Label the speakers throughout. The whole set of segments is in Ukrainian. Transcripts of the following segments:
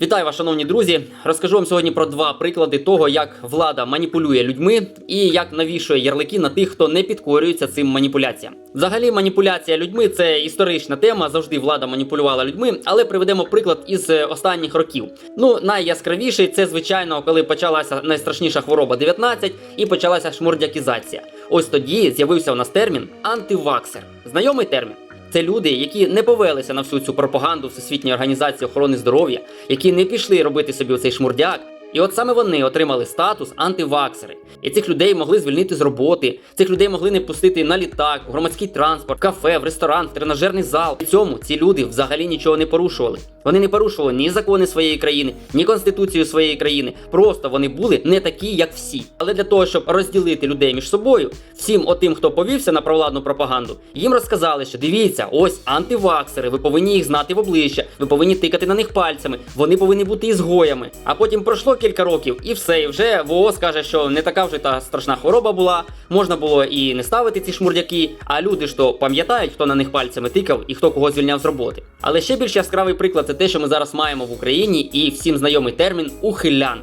Speaker 1: Вітаю вас, шановні друзі. Розкажу вам сьогодні про два приклади того, як влада маніпулює людьми і як навішує ярлики на тих, хто не підкорюється цим маніпуляціям. Взагалі, маніпуляція людьми це історична тема. Завжди влада маніпулювала людьми, але приведемо приклад із е, останніх років. Ну, найяскравіший це звичайно, коли почалася найстрашніша хвороба 19 і почалася шмурдякізація. Ось тоді з'явився у нас термін антиваксер. Знайомий термін. Це люди, які не повелися на всю цю пропаганду Всесвітньої організації охорони здоров'я, які не пішли робити собі цей шмурдяк. І от саме вони отримали статус антиваксери. І цих людей могли звільнити з роботи, цих людей могли не пустити на літак, в громадський транспорт, в кафе, в ресторан, в тренажерний зал. При цьому ці люди взагалі нічого не порушували. Вони не порушували ні закони своєї країни, ні конституцію своєї країни. Просто вони були не такі, як всі. Але для того, щоб розділити людей між собою, всім отим, хто повівся на провладну пропаганду, їм розказали, що дивіться, ось антиваксери, ви повинні їх знати в обличчя, ви повинні тикати на них пальцями, вони повинні бути ізгоями. А потім пройшло кілька років, і все, і вже ВОО каже, що не така вже та страшна хвороба була. Можна було і не ставити ці шмурдяки. А люди ж то пам'ятають, хто на них пальцями тикав і хто кого звільняв з роботи. Але ще більш яскравий приклад це те, що ми зараз маємо в Україні, і всім знайомий термін ухилянт.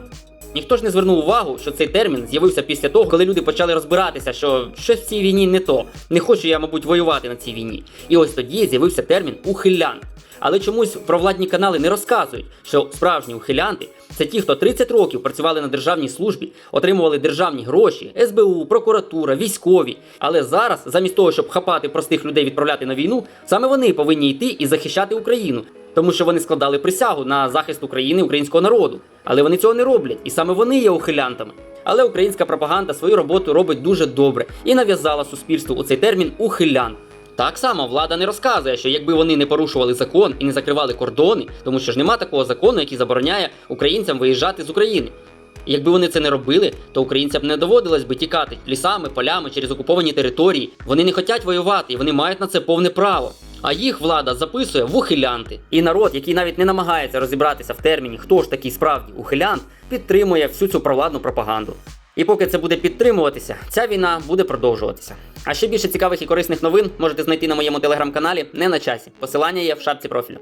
Speaker 1: Ніхто ж не звернув увагу, що цей термін з'явився після того, коли люди почали розбиратися, що щось в цій війні не то. Не хочу я, мабуть, воювати на цій війні. І ось тоді з'явився термін ухилянт. Але чомусь провладні канали не розказують, що справжні ухилянти це ті, хто 30 років працювали на державній службі, отримували державні гроші, СБУ, прокуратура, військові. Але зараз, замість того, щоб хапати простих людей відправляти на війну, саме вони повинні йти і захищати Україну, тому що вони складали присягу на захист України, українського народу. Але вони цього не роблять, і саме вони є ухилянтами. Але українська пропаганда свою роботу робить дуже добре і нав'язала суспільству у цей термін ухилян. Так само влада не розказує, що якби вони не порушували закон і не закривали кордони, тому що ж нема такого закону, який забороняє українцям виїжджати з України. Якби вони це не робили, то українцям не доводилось би тікати лісами, полями через окуповані території. Вони не хочуть воювати, і вони мають на це повне право. А їх влада записує в ухилянти. І народ, який навіть не намагається розібратися в терміні, хто ж такий справді ухилянт, підтримує всю цю провладну пропаганду. І поки це буде підтримуватися, ця війна буде продовжуватися. А ще більше цікавих і корисних новин можете знайти на моєму телеграм-каналі не на часі. Посилання є в шапці профілю.